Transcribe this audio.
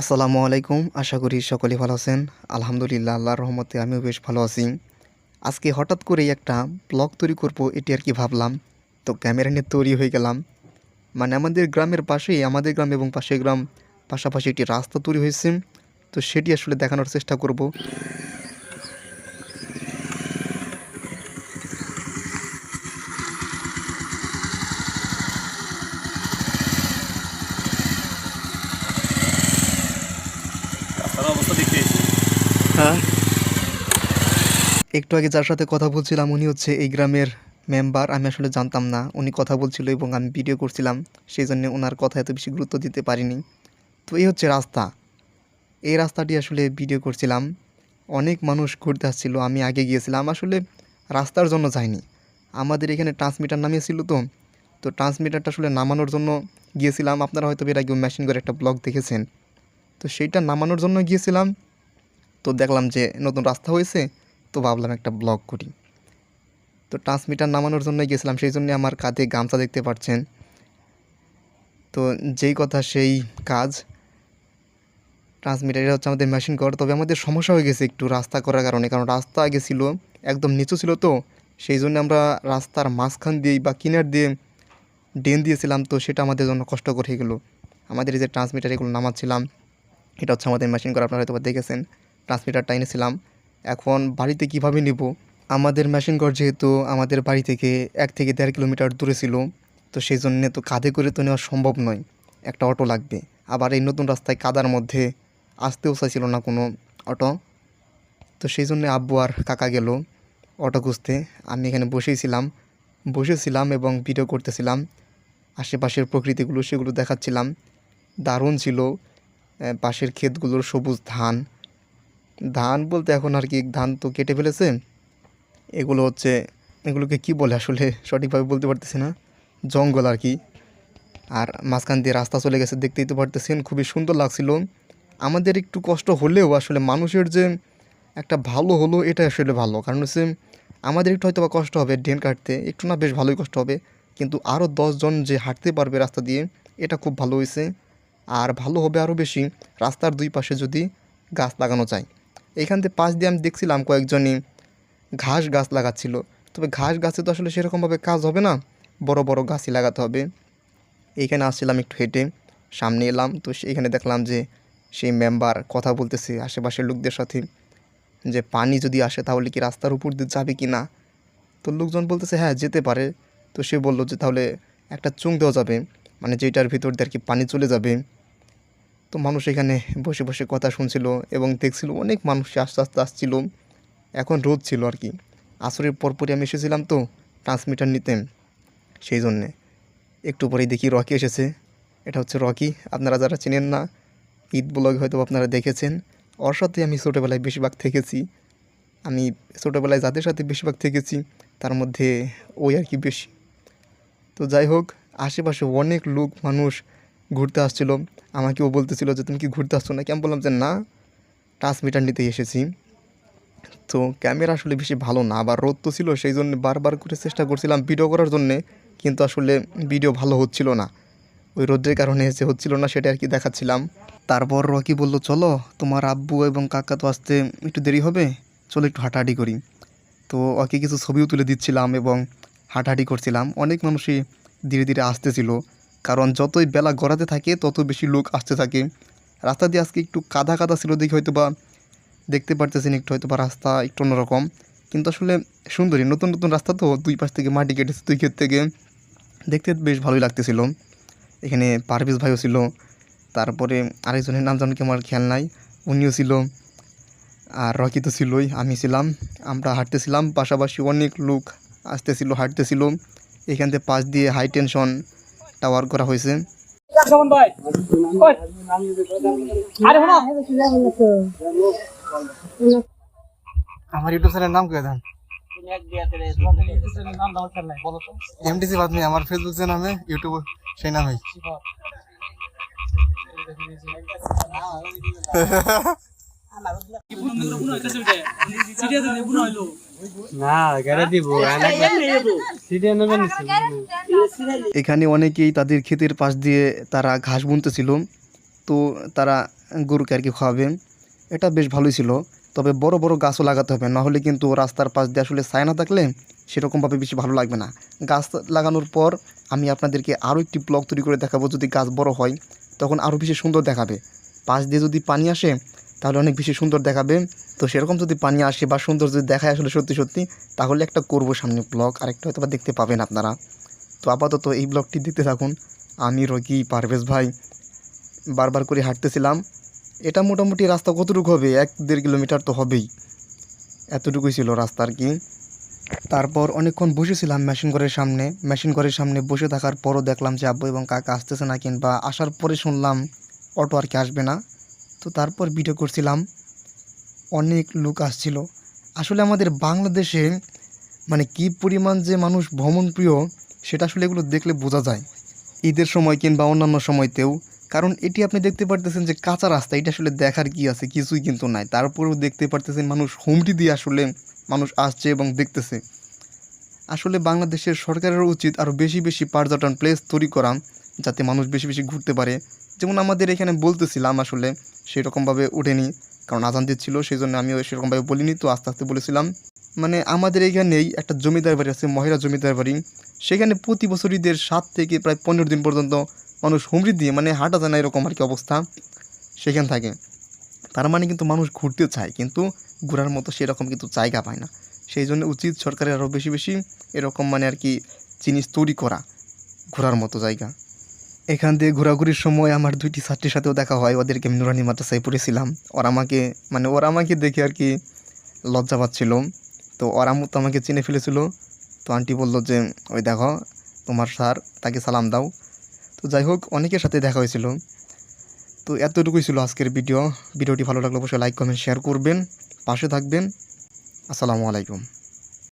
আসসালামু আলাইকুম। আশা করি সকলে ভালো আছেন। আলহামদুলিল্লাহ, আল্লাহর রহমতে আমিও বেশ ভালো আছি। আজকে হঠাৎ করেই একটা ব্লগ তৈরি করব, এটি আর কি ভাবলাম। তো ক্যামেরা নিয়ে তৈরি হয়ে গেলাম। মানে আমাদের গ্রামের পাশেই, আমাদের গ্রাম এবং পাশের গ্রাম পাশাপাশি একটি রাস্তা তৈরি হয়েছে। তো সেটি আসলে দেখানোর চেষ্টা করব রাস্তার অবস্থা দেখতে এসেছি একটু আগে যার সাথে কথা বলছিলাম, উনি হচ্ছে এই গ্রামের মেম্বার আমি আসলে জানতাম না। উনি কথা বলছিল এবং আমি ভিডিও করছিলাম, সেই জন্য ওনার কথা এত বেশি গুরুত্ব দিতে পারিনি। তো এই হচ্ছে রাস্তা। এই রাস্তাটি আসলে ভিডিও করছিলাম। অনেক মানুষ ঘুরতে আসছিল, আমি আগে গিয়েছিলাম। আসলে রাস্তার জন্য যাইনি। আমাদের এখানে ট্রান্সমিটার নামিয়েছিল তো। তো ট্রান্সমিটারটা আসলে নামানোর জন্য গিয়েছিলাম। আপনারা হয়তো এর আগে মেশিন করে একটা ব্লগ দেখেছেন। তো সেইটা নামানোর জন্য গিয়েছিলাম। তো দেখলাম যে নতুন রাস্তা হয়েছে, তো ভাবলাম একটা ব্লগ করি। তো ট্রান্সমিটার নামানোর জন্য গিয়েছিলাম সেই জন্য আমার কাঁধে গামছা দেখতে পাচ্ছেন। তো যেই কথা সেই কাজ। ট্রান্সমিটার হচ্ছে আমাদের মেশিন কর তবে আমাদের সমস্যা হয়ে গেছে একটু রাস্তা করার কারণে, কারণ রাস্তা আগে ছিল, একদম নিচু ছিল তো, সেই জন্য আমরা রাস্তার মাঝখান দিয়েই বা কিনার দিয়ে ডেন দিয়েছিলাম, তো সেটা আমাদের জন্য কষ্টকর হয়ে গেলো। আমাদের যে ট্রান্সমিটার এগুলো নামাচ্ছিলাম, এটা হচ্ছে আমাদের মেশিন করা আপনারা হয়তো দেখেছেন। ট্রান্সমিটারটা এনেছিলাম। এখন বাড়িতে কীভাবে নিব? আমাদের মেশিন ঘর যেহেতু আমাদের বাড়ি থেকে এক থেকে দেড় কিলোমিটার দূরে ছিল, তো সেই জন্য তো কাঁধে করে তো নেওয়া সম্ভব নয়। একটা অটো লাগবে। আবার এই নতুন রাস্তায় কাদার মধ্যে আসতেও চাইছিল না কোনো অটো তো সেই জন্য আব্বু আর কাকা গেল অটো খুঁজতে। আমি এখানে বসেছিলাম। বসেছিলাম এবং ভিডিও করতেছিলাম। আশেপাশের প্রকৃতিগুলো সেগুলো দেখাচ্ছিলাম। দারুণ ছিল। পাশের ক্ষেতগুলোর সবুজ ধান ধান বলতে এখন আর কি ধান তো কেটে ফেলেছে। এগুলো হচ্ছে, এগুলোকে কি বলে আসলে? সঠিকভাবে বলতে পারতেছি না। জঙ্গল আর কি। আর মাঝখান দিয়ে রাস্তা চলে গেছে, দেখতেই তো পারতেছেন, খুবই সুন্দর লাগছিল। আমাদের একটু কষ্ট হলেও আসলে মানুষের যে একটা ভালো হলো এটা আসলে ভালো। কারণ হচ্ছে, আমাদের একটু হয়তো বা কষ্ট হবে ড্রেন কাটতে, একটু না বেশ ভালোই কষ্ট হবে। কিন্তু আরও দশজন যে হাঁটতে পারবে রাস্তা দিয়ে, এটা খুব ভালো হয়েছে। আর ভালো হবে আরও বেশি, রাস্তার দুই পাশে যদি গাছ লাগানো যায়। এইখান থেকে পাশ দিয়ে আমি দেখছিলাম কয়েকজনই ঘাস গাছ লাগাচ্ছিল। তবে ঘাস গাছে তো আসলে সেরকমভাবে কাজ হবে না, বড় বড় গাছই লাগাতে হবে। এইখানে আসছিলাম একটু হেঁটে, সামনে এলাম, তো সেইখানে দেখলাম যে সেই মেম্বার কথা বলতেছে আশেপাশের লোকদের সাথে যে পানি যদি আসে তাহলে কি রাস্তার উপর দিয়ে যাবে কি না? তো লোকজন বলতেছে হ্যাঁ যেতে পারে। তো সে বলল যে তাহলে একটা চুং দেওয়া যাবে মানে যেটার ভিতর দিয়ে আর কি পানি চলে যাবে। তো মানুষ এখানে বসে বসে কথা শুনছিল এবং দেখছিল অনেক মানুষ আস্তে আস্তে আসছিল। এখন রোদ ছিল আর কি। আসরের পরপরই আমি এসেছিলাম তো ট্রান্সমিটার নিতে। সেই জন্যে। একটু পরেই দেখি রকি এসেছে। এটা হচ্ছে রকি। আপনারা যারা চেনেন না, ঈদ ব্লগ হয়তো আপনারা দেখেছেন। ওর সাথে আমি ছোটোবেলায় বেশিরভাগ থেকেছি। আমি ছোটোবেলায় যাদের সাথে বেশিরভাগ থেকেছি, তার মধ্যে ওই আর কি বেশি। তো যাই হোক, আশেপাশে অনেক লোক, মানুষ ঘুরতে আসছিল। আমাকে ও বলতেছিল যে, তুমি কি ঘুরতে আসছো নাকি? আমি বললাম যে, না ট্রান্সমিটার নিতে এসেছি। তো ক্যামেরা আসলে বেশি ভালো না, আবার রোদ তো ছিল, সেই জন্য বারবার করে চেষ্টা করছিলাম ভিডিও করার জন্যে, কিন্তু আসলে ভিডিও ভালো হচ্ছিল না। ওই রোদের কারণে যে হচ্ছিল না, সেটা আর কি দেখাচ্ছিলাম। তারপর রকি বলল, চলো, তোমার আব্বু এবং কাকা তো আসতে একটু দেরি হবে, চলো একটু হাঁটাহাঁটি করি। তো ওকে কিছু ছবিও তুলে দিচ্ছিলাম এবং হাঁটাহাঁটি করছিলাম। অনেক মানুষই ধীরে ধীরে আসতেছিল। কারণ যতই বেলা গড়াতে থাকে, তত বেশি লোক আসতে থাকে। রাস্তা দিয়ে আজকে একটু কাদা কাদা ছিল দেখি হয়তো বা দেখতে পারতেছেন একটু হয়তো বা রাস্তা একটু অন্যরকম। কিন্তু আসলে সুন্দরী, নতুন নতুন রাস্তা তো দুই পাশ থেকে মাটি কেটেছে, দুই ক্ষেত থেকে। দেখতে বেশ ভালোই লাগতেছিল। এখানে পারভেজ ভাইও ছিল। তারপরে আরেকজনের নাম জানি কি আমার খেয়াল নাই। উনিও ছিল। আর রকি তো ছিলই, আমি ছিলাম। আমরা হাঁটতেছিলাম, পাশাপাশি অনেক লোক আসতেছিল, হাঁটতেছিল। এখান থেকে পাশ দিয়ে হাই টেনশন টাওয়ার করা হয়েছে। আমার ইউটিউব চ্যানেলের নাম কে দেন নাম দাও খেল নাই বলো তো এমডিসি বাদ নেই আমার ফেসবুক যে নামে ইউটিউব সেই নামে না সিরিয়া নেবেন এখানে অনেকেই তাদের ক্ষেতের পাশ দিয়ে তারা ঘাস বুনতেছিল তো তারা গরুকে আর কি খাওয়াবে এটা বেশ ভালোই ছিল তবে বড় বড় গাছও লাগাতে হবে নাহলে কিন্তু রাস্তার পাশ দিয়ে আসলে ছায়া না থাকলে সেরকমভাবে বেশি ভালো লাগবে না। গাছ লাগানোর পর আমি আপনাদেরকে আরও একটি ব্লগ তৈরি করে দেখাবো যদি গাছ বড় হয় তখন আরও বেশি সুন্দর দেখাবে। পাশ দিয়ে যদি পানি আসে তাহলে অনেক বেশি সুন্দর দেখাবে। তো সেরকম যদি পানি আসে বা সুন্দর যদি দেখায় আসলে সত্যি সত্যি, তাহলে একটা করব সামনে ব্লগ আরেকটা হয়তো বা দেখতে পাবেন আপনারা। তো আপাতত এই ব্লগটি দেখতে থাকুন। আমি রকি পারভেজ ভাই। বারবার করে হাঁটতেছিলাম। এটা মোটামুটি রাস্তা কতটুকু হবে? এক দেড় কিলোমিটার তো হবেই। এতটুকুই ছিল রাস্তা আর কি। তারপর অনেকক্ষণ বসেছিলাম মেশিন ঘরের সামনে। মেশিন ঘরের সামনে বসে থাকার পরও দেখলাম যে আব্বু এবং কাকা আসতেছে না কিংবা আসার পরে শুনলাম অটো আর কি আসবে না। তো তারপর ভিডিও করছিলাম। অনেক লোক আসছিল। আসলে আমাদের বাংলাদেশে মানে কি পরিমাণ যে মানুষ ভ্রমণপ্রিয়, সেটা আসলে এগুলো দেখলে বোঝা যায়। ঈদের সময় কিংবা অন্যান্য সময়তেও। কারণ এটি আপনি দেখতে পারতেছেন যে কাঁচা রাস্তা, এটা আসলে দেখার কি আছে, কিছুই কিন্তু নাই। তারপরেও দেখতে পারতেছেন মানুষ হুমটি দিয়ে আসলে মানুষ আসছে এবং দেখতেছে। আসলে বাংলাদেশের সরকারের উচিত আরও বেশি বেশি পর্যটন প্লেস তৈরি করা। যাতে মানুষ বেশি বেশি ঘুরতে পারে। যেমন আমাদের এখানে বলতেছিলাম আসলে সেরকমভাবে ওঠেনি, কারণ আজান দিচ্ছিল সেই জন্য আমিও সেরকমভাবে বলিনি, তো আস্তে আস্তে বলেছিলাম। মানে আমাদের এখানেই একটা জমিদার বাড়ি আছে, মহিলা জমিদার বাড়ি। সেখানে প্রতি বছর ঈদের সাত থেকে প্রায় পনেরো দিন পর্যন্ত মানুষ হুমড়ি দিয়ে মানে হাঁটা যায় না এরকম আর কি অবস্থা সেখান থাকে। তার মানে কিন্তু মানুষ ঘুরতে চায়, কিন্তু ঘোরার মতো সেরকম কিন্তু জায়গা পায় না। সেই জন্য উচিত সরকারের আরও বেশি বেশি এরকম মানে আর কি জিনিস তৈরি করা, ঘোরার মতো জায়গা। এখান দিয়ে ঘোরাঘুরির সময় আমার দুইটি ছাত্রীর সাথেও দেখা হয়, ওদেরকে আমি নুরানি মাদ্রাসায় পড়েছিলাম। ওরা আমাকে মানে ওরা আমাকে দেখে আর কি লজ্জা পাচ্ছিল। তো ওরা তো আমাকে চিনে ফেলেছিল। তো আন্টি বলল যে, ওই দেখো, তোমার স্যার তাকে সালাম দাও। তো যাই হোক, অনেকের সাথে দেখা হয়েছিল। তো এতটুকুই ছিল আজকের ভিডিও। ভিডিওটি ভালো লাগলে অবশ্যই লাইক কমেন্ট শেয়ার করবেন। পাশে থাকবেন। আসসালামু আলাইকুম।